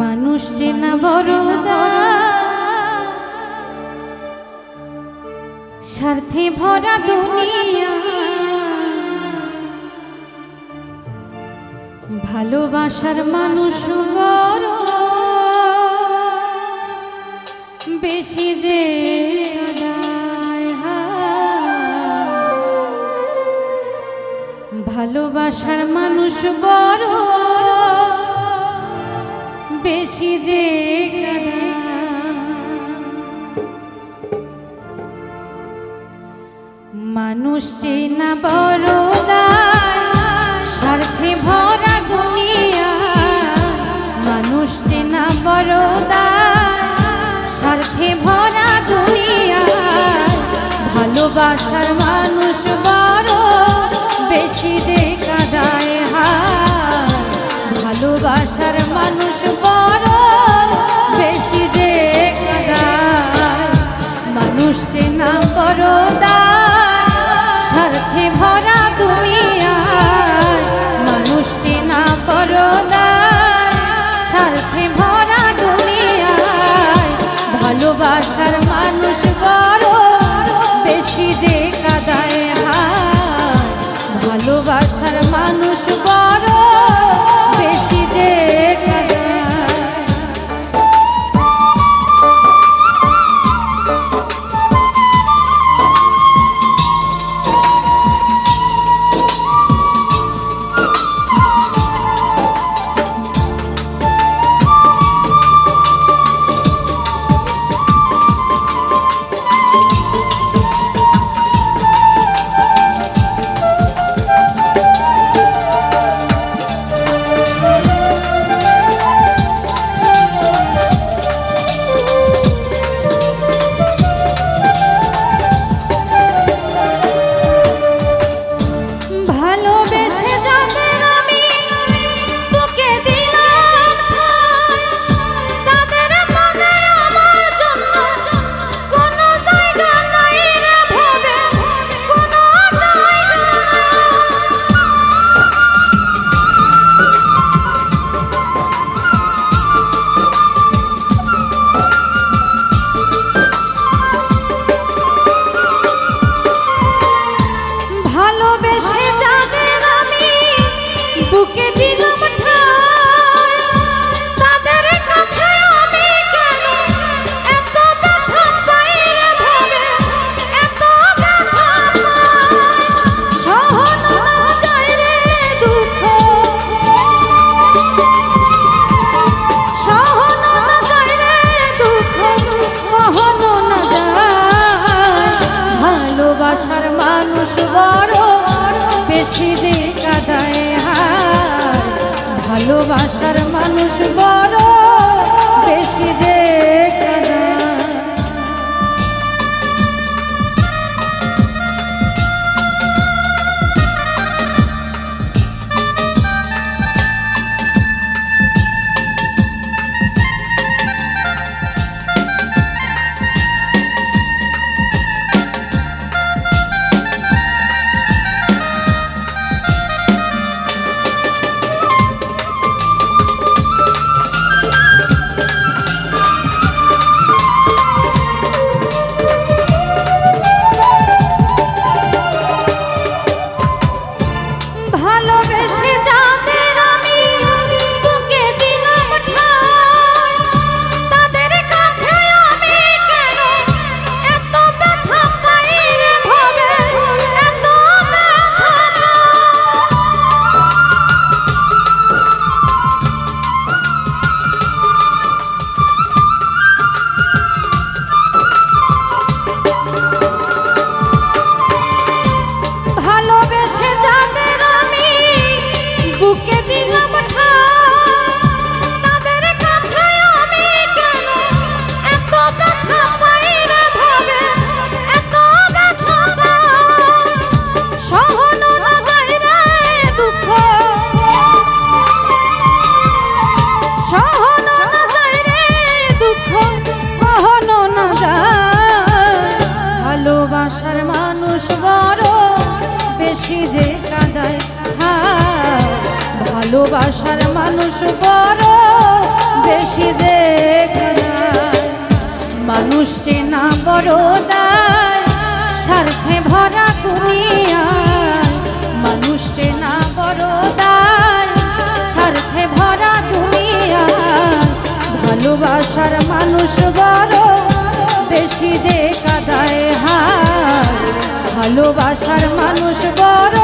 মানুষ চেনা বড়দা স্বার্থে ভরা দুনিয়া। ভালোবাসার মানুষ বড়। বেশি যে ভালোবাসার মানুষ বড়। উঠি যে মানুষ চেনা বড় দায় হায় ভালোবাসার মানুষ বড় ভাষার মানুষ বড় বেশি যে কাদায় ভালোবাসার মানুষ বড় ভালোবাসার মানুষ বড়, বেশি দেখ মানুষ চেনা বড় দায়, স্বার্থে ভরা দুনিয়া মানুষ চেনা বড় দায়, স্বার্থে ভরা দুনিয়া ভালোবাসার মানুষ বড়, বেশি যে কাদায় হায়। ভালোবাসার মানুষ বড়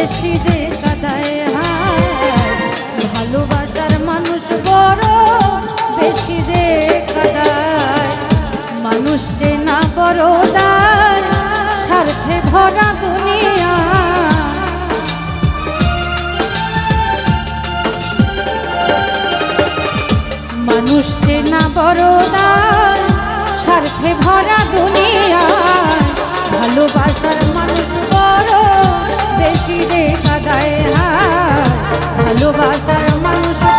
ভালোবাসার মানুষ বেশি কাদায় ভালোবাসার মানুষ বেশি কাদায়। মানুষ যে স্বার্থে ভরা দুনিয়া। মানুষ যে না স্বার্থে ভরা দুনিয়া। দেশি রে কাদায় হা ভালোবাসার মানুষ